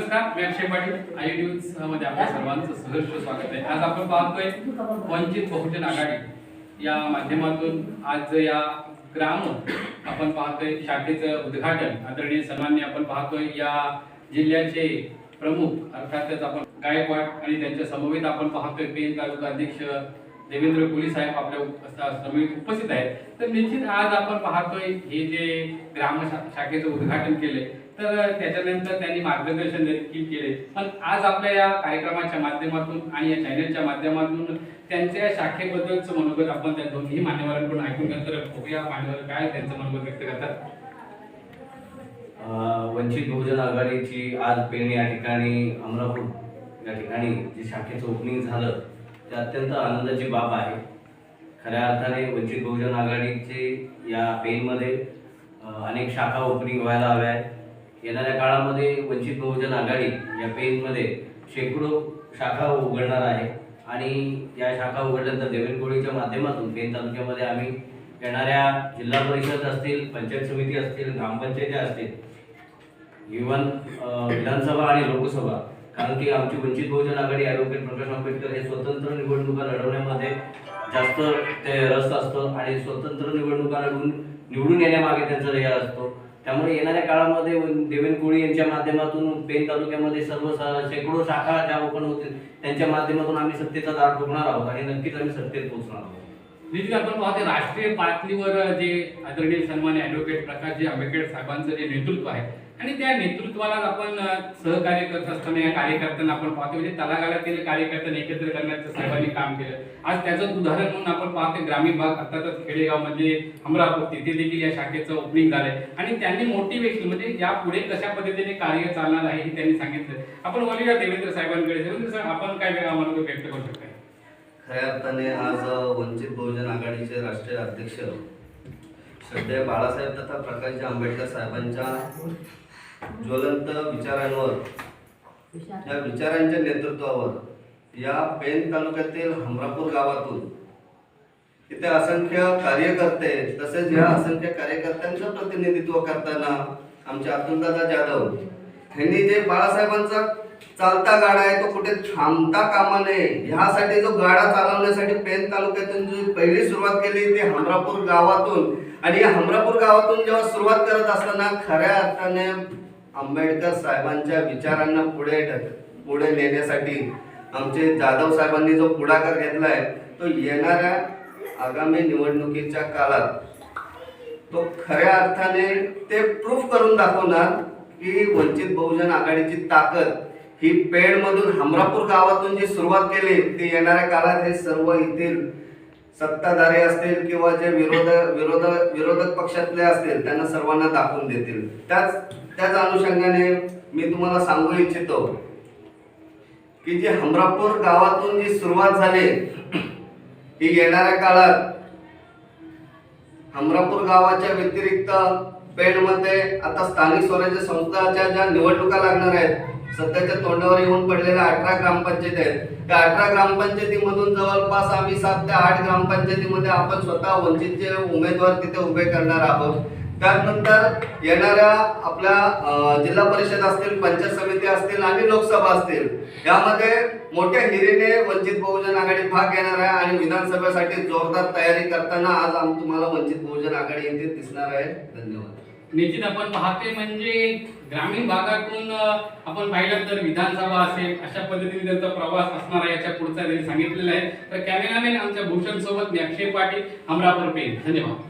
नमस्कार मी अक्षय पाटील आय न्यूजमध्ये आपल्या सर्वांचं सहर्ष स्वागत आहे. आज आपण पाहतोय वंचित बहुजन आघाडी. या माध्यमातून आज या ग्राम आपण पाहतोय शाखेचं उद्घाटन आदरणीय सन्मान्य आपण पाहतोय. या जिल्ह्याचे प्रमुख अर्थातच आपण गायकवाड आणि त्यांच्या समवेत आपण पाहतोय. पेन तालुका अध्यक्ष देवेंद्र कोली साहेब आपल्या उप- उपस्थित आहेत. तर निश्चित आज आपण पाहतोय हे जे ग्राम शाखेचं उद्घाटन केले तर त्याच्यानंतर त्यांनी मार्गदर्शन देखील केले पण आज आपल्या या कार्यक्रमाच्या माध्यमातून आणि या चॅनलच्या माध्यमातून त्यांच्या शाखेबद्दलचं मनोगत आपण त्या दोन्ही मान्यवरांकडून ऐकून घेऊ तर बघूया. मान्यवर काय त्यांचं मनोगत व्यक्त करतात. वंचित बहुजन आघाडीची आज पेण या ठिकाणी अमरापूर या ठिकाणी जे शाखेचं ओपनिंग झालं ते अत्यंत आनंदाची बाब आहे. खऱ्या अर्थाने वंचित बहुजन आघाडीचे या पेनमध्ये अनेक शाखा ओपनिंग व्हायला हव्या आहेत. येणाऱ्या काळामध्ये वंचित बहुजन आघाडी या पेनमध्ये शेकडो शाखा उघडणार आहे. आणि या शाखा उघडल्यानंतर देवेंद्रकोळीच्या माध्यमातून पेन तालुक्यामध्ये आम्ही येणाऱ्या जिल्हा परिषद असतील पंचायत समिती असतील ग्रामपंचायती असतील इव्हन विधानसभा आणि लोकसभा कारण की आमची वंचित बहुजन आघाडी ॲडव्होकेट प्रकाश आंबेडकर हे स्वतंत्र निवडणुका लढवण्यामध्ये जास्त ते रस असतो आणि स्वतंत्र निवडणुका लढून निवडून येण्यामागे त्यांचा ध्येय असतो. त्यामुळे येणाऱ्या काळामध्ये देवेन कोळी यांच्या माध्यमातून पेन तालुक्यामध्ये सर्व स- शेकडो शाखा ज्या ओपन होतील त्यांच्या माध्यमातून आम्ही सत्तेचा दार ठोकणार आहोत आणि नक्कीच आम्ही सत्तेत पोहोचणार आहोत. म्हणजे निश्चित आपण पाहतो राष्ट्रीय पातळीवर जे आदरणीय सन्मान्य ॲडव्होकेट प्रकाशजी आंबेडकर साहेबांचं जे नेतृत्व आहे आणि त्या नेतृत्वाला आपण सहकार्य करत असताना या कार्यकर्त्यांना आपण पाहतो म्हणजे तलागाळातील कार्यकर्त्यांना एकत्र करण्याचं साहेबांनी काम केलं. आज त्याचं उदाहरण म्हणून आपण पाहतो ग्रामीण भाग अर्थातच खेडेगाव म्हणजे अमरापूर तिथे देखील या शाखेचं ओपनिंग झालंय. आणि त्यांनी मोटिवेशन म्हणजे या पुढे कशा पद्धतीने कार्य चालणार आहे हे त्यांनी सांगितलं. आपण वळूया देवेंद्र साहेबांकडे देवेंद्र साहेब आपण काय वेगळा मनोगत व्यक्त करू शकता? खऱ्या अर्थाने आज वंचित बहुजन आघाडीचे राष्ट्रीय अध्यक्ष श्रद्धेय बाळासाहेब तथा प्रकाशजी आंबेडकर साहेबांच्या ज्वलंत विचारांवर या विचारांच्या नेतृत्वावर या पेन तालुक्यातील हमरापूर गावातून इथे असंख्य कार्यकर्ते तसेच या असंख्य कार्यकर्त्यांचं प्रतिनिधित्व करताना आमचे अतुलदादा जाधव यांनी जे बाळासाहेबांचा चालता गाडा आहे तो कुठे थांबता कामा नये. ह्यासाठी जो गाडा चालवण्यासाठी पेन तालुक्यातून जी पहिली सुरुवात केली ती हमरापूर गावातून. आणि या हमरापूर गावातून जेव्हा सुरुवात करत असताना खऱ्या अर्थाने आंबेडकर साहेबांच्या विचारांना पुढे पुढे नेण्यासाठी आमचे जाधव साहेबांनी जो पुढाकार घेतलाय तो येणाऱ्या आगामी निवडणुकीच्या काळात तो खऱ्या अर्थाने ते प्रूफ करून दाखवणार की वंचित बहुजन आघाडीची ताकद ही पेडमधून हमरापूर गावातून जी सुरुवात केली ती येणाऱ्या काळात हे सर्व येथील सत्ताधारी असतील किंवा जे विरोध विरोध विरोधक पक्षातले असतील त्यांना सर्वांना दाखवून देतील. त्याच त्याच अनुषंगाने मी तुम्हाला सांगू इच्छितो की जी हमरापूर गावातून जी सुरुवात झाली ही येणाऱ्या काळात हमरापूर गावाच्या व्यतिरिक्त पेडमध्ये आता स्थानिक स्वराज्य संस्थाच्या ज्या निवडणुका लागणार आहेत सध्याच्या तोंडावर येऊन पडलेल्या अठरा ग्रामपंचायत आहेत. त्या अठरा ग्रामपंचायतीमधून जवळपास आम्ही सात ते आठ ग्रामपंचायतीमध्ये आपण स्वतः वंचितचे उमेदवार तिथे उभे करणार आहोत. त्यानंतर येणाऱ्या आपल्या जिल्हा परिषद असतील पंचायत समिती असतील आणि लोकसभा असतील यामध्ये मोठ्या हिरीने वंचित बहुजन आघाडी भाग घेणार आहे आणि विधानसभेसाठी जोरदार तयारी करताना आज आम तुम्हाला वंचित बहुजन आघाडी येथे दिसणार आहे. धन्यवाद. निश्चित आपण पाहते म्हणजे ग्रामीण भागातून आपण पाहिलं तर विधानसभा असेल अशा पद्धतीने त्यांचा प्रवास असणार आहे याच्या पुढचा त्यांनी सांगितलेला आहे. तर कॅमेरामॅन आमच्या भूषण सोबत मी अक्षय पाटील अमरापूर पेन धन्यवाद.